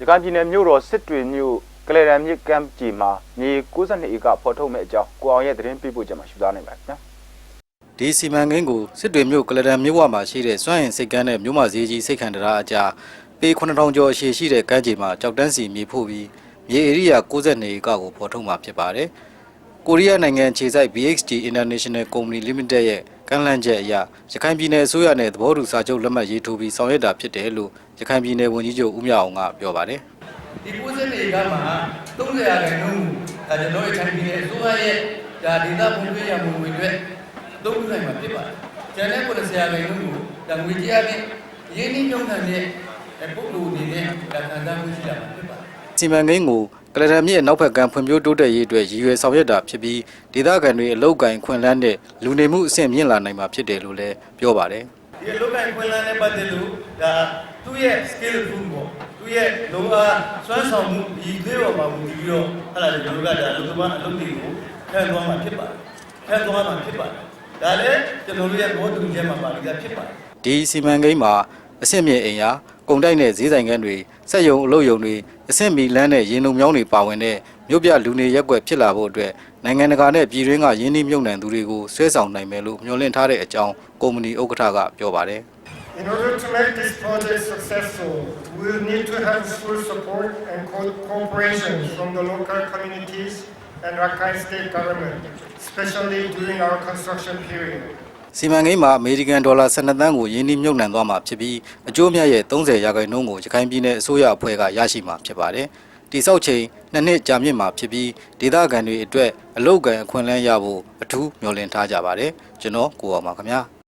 ရခိုင်ပြည်နယ်မြို့တော်စစ်တွေမြို့ကလေရန်မြစ်ကမ်းခြေမှာမြေ62ဧကဖော်ထုတ်မဲ့အကြောင်းကိုအောင်ရဲ့သတင်းပေးပို့ချက်မှာရှုသားနိုင်ပါခင်ဗျာဒီစီမံကိန်းကိုစစ်တွေမြို့ကလဒန်မြို့ဝမှာရှိတဲ့စွမ်းရင်စိတ်ကမ်းနဲ့မြို့မဈေးကြီးစိတ်ခံတရားအကြားပေ9000ကျော်အရှည်ရှိတဲ့ကမ်းခြေမှာကြောက်တန်းစီမြေဖို့ပြီးမြေဧရိယာ62ဧကကိုဖော်ထုတ်မှာဖြစ်ပါတယ်။ ကိုရီးယားနိုင်ငံခြေစိုက် BXD International Company Limited ရဲ့ကမ်းလှမ်းချက်အရရခိုင်ပြည်နယ်အစိုးရနဲ့သဘောတူစာချုပ်လက်မှတ်ရေးထိုးပြီးဆောင်ရွက်တာဖြစ်တယ်လို့ရခိုင်ပြည်နယ်ဝန်ကြီးချုပ်ဦးမြအောင်ကပြောပါတယ်။ဒီ90နေကမှာ30ရာခိုင်နှုန်းဒါကျွန်တော်ရဲ့ထိုင်ပြည်နယ်အစိုးရရဲ့ဒါဒေသဖွံ့ဖြိုးရေးမှုတွေအတွက်အသုံးပြုနိုင်မှာဖြစ်ပါတယ်။ကျန်တဲ့90ရာခိုင်နှုန်းကိုဒါငွေကြေးအပြင်ရင်းနှီးမြှုပ်နှံတဲ့ပုဂ္ဂိုလ်အနေနဲ့ဒါခံစားမှုရှိတာဖြစ်ပါတယ်။စီမံကိန်းကို ကလဒန်မြစ်အနောက်ဘက်ကဖွံ့ဖြိုးတိုးတက်ရေးအတွက်ရည်ရွယ်ဆောင်ရွက်တာဖြစ်ပြီးဒေသခံတွေအလောက်ကိုင်းခွင့်လန်းတဲ့လူနေမှုအဆင့်မြင့်လာနိုင်မှာဖြစ်တယ်လို့လည်းပြောပါတယ်ဒီအလုပ်ကိုင်ခွင့်လန်းနဲ့ပတ်သက်လို့ဒါသူ့ရဲ့ skill ကိုပေါ့သူ့ရဲ့လုံအားစွမ်းဆောင်မှုဒီသေးတော်မှာဝင်ပြီးတော့အဲ့ဒါကျွန်တော်တို့ကဒါလူသမားအလုပ်တွေကိုခံသွားမှာဖြစ်ပါတယ်ခံသွားမှာဖြစ်ပါတယ်ဒါလည်းကျွန်တော်တို့ရဲ့ဘောတူညီချက်မှာပါပြီးသားဖြစ်ပါတယ်။ဒီစီမံကိန်းမှာအဆင့်မြင့်အိမ်ယာကုန်တိုက်နဲ့ဈေးဆိုင်ခန်းတွေစက်ယုံအလုပ်ယုံတွေအဆင့်မီလန်းနဲ့ရေနုံမြောင်းတွေပါဝင်တဲ့မြို့ပြလူနေရက်ကွက်ဖြစ်လာဖို့အတွက်နိုင်ငံတကာနဲ့ပြည်တွင်းကယင်းနှိမ့်မြုပ်နှံသူတွေကိုဆွဲဆောင်နိုင်မယ်လို့မျှော်လင့်ထားတဲ့အကြောင်းကုမ္ပဏီဥက္ကဋ္ဌကပြောပါတယ်။ In order to make this project successful, we will need to have full support and co- cooperation from the local communities and Rakhine State government, especially during our construction period. စီမံကိန်းမှာအမေရိကန်ဒေါ်လာ12သန်းကိုယင်းနှိမ့်မြုပ်နှံသွားမှာဖြစ်ပြီးအကျိုးအမြတ်ရဲ့30ရာခိုင်နှုန်းကိုရခိုင်ပြည်နယ်အစိုးရအဖွဲ့ကရရှိမှာဖြစ်ပါတယ်။တိဆောက်ချိန်နှစ်နှစ်ကြာမြင့်မှာဖြစ်ပြီးဒေသခံတွေအတွက်အလောက်ကန်အခွင့်အလမ်းရဖို့အထူးမျှော်လင့်ထားကြပါတယ်။ကျွန်တော်ကိုအောင်ပါခင်ဗျာ။